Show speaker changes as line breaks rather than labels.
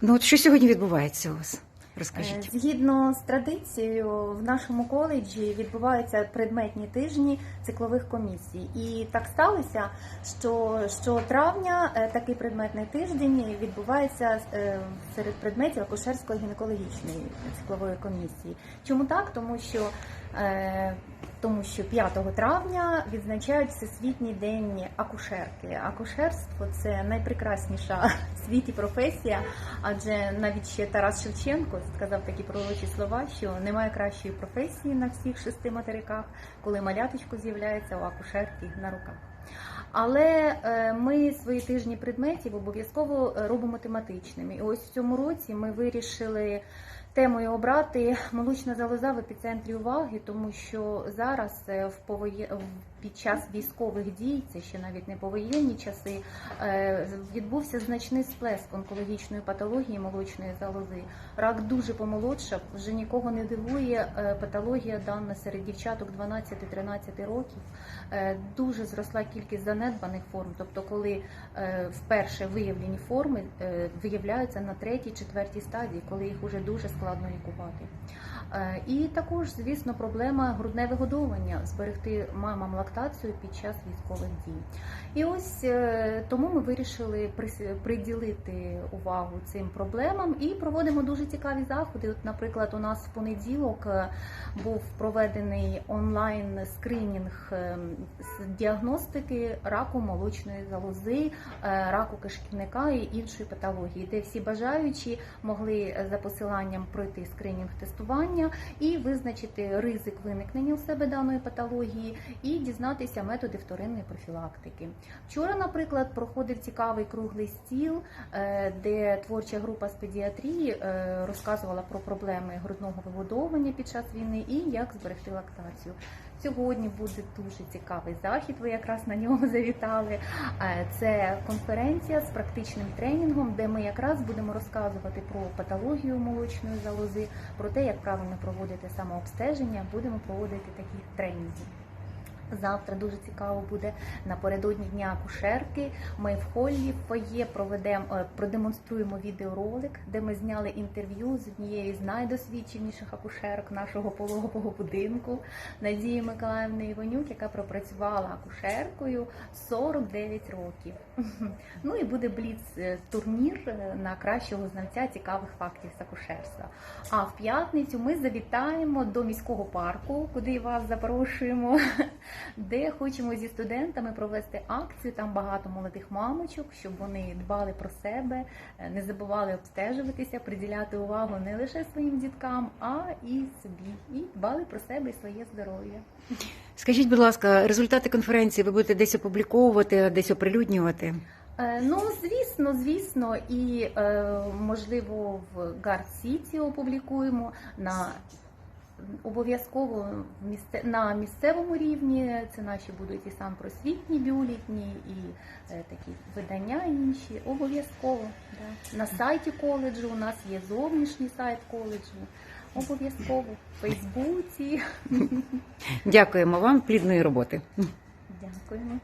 Ну от що сьогодні відбувається у вас? Розкажіть.
Е, Згідно з традицією, в нашому коледжі відбуваються предметні тижні циклових комісій. І так сталося, що, що травня е, такий предметний тиждень відбувається е, серед предметів акушерсько-гінекологічної циклової комісії. Чому так? Тому що тому що 5 травня відзначають Всесвітній день акушерки. Акушерство це найпрекрасніша в світі професія, адже навіть ще Тарас Шевченко сказав такі пророчі слова, що немає кращої професії на всіх шести материках, коли маляточко з'являється у акушерки на руках. Але е, ми свої тижні предметів обов'язково е, робимо тематичними. І ось в цьому році ми вирішили темою обрати молочна залоза в епіцентрі уваги, тому що зараз е, в повоє... під час військових дій, це ще навіть не повоєнні часи, е, відбувся значний сплеск онкологічної патології молочної залози. Рак дуже помолодшав, вже нікого не дивує е, патологія дана серед дівчаток 12-13 років. Дуже зросла кількість занедбаних форм, тобто коли вперше виявлені форми виявляються на третій, четвертій стадії, коли їх уже дуже складно лікувати. Е, І також, звісно, проблема грудне вигодовування, зберегти мамам лактацію під час військових дій. І ось е, тому ми вирішили приділити увагу цим проблемам і проводимо дуже цікаві заходи. От, наприклад, у нас в понеділок е, був проведений онлайн скринінг з діагностики раку молочної залози, раку кишківника і іншої патології, де всі бажаючі могли за посиланням пройти скринінг тестування і визначити ризик виникнення у себе даної патології і дізнатися методи вторинної профілактики. Вчора, наприклад, проходив цікавий круглий стіл, е, де творча група з педіатрії е, розказувала про проблеми грудного вигодовування під час війни і як зберегти лактацію. Сьогодні буде дуже цікавий захід. Ви якраз на нього завітали. Е, Це конференція з практичним тренінгом, де ми якраз будемо розказувати про патологію молочної залози, про те, як правильно проводити самообстеження. Будемо проводити такі тренінги. Завтра дуже цікаво буде напередодні дня акушерки. Ми в холі в фоє проведемо е, продемонструємо відеоролик, де ми зняли інтерв'ю з однією з найдосвідченіших акушерок нашого пологового будинку Надії Миколаївни Іванюк, яка пропрацювала акушеркою 49 років. Ну і буде бліц е, е, на кращого знавця цікавих фактів з акушерства. А в п'ятницю ми завітаємо до міського парку, куди вас запрошуємо де хочемо зі студентами провести акцію. Там багато молодих мамочок, щоб вони дбали про себе, е, не забували обстежуватися, приділяти увагу не лише своїм діткам, а і собі, і дбали про себе і своє здоров'я.
Скажіть, будь ласка, результати конференції ви будете десь опубліковувати, десь оприлюднювати?
Е, Ну, звісно, звісно, і е, можливо в Гард Сіті опублікуємо на обов'язково на місцевому рівні. Це наші будуть і сам просвітні бюлетні, і е, такі видання інші. Обов'язково да. на сайті коледжу. У нас є зовнішній сайт коледжу. Обов'язково в Фейсбуці.
Дякуємо вам, плідної роботи.
Дякуємо.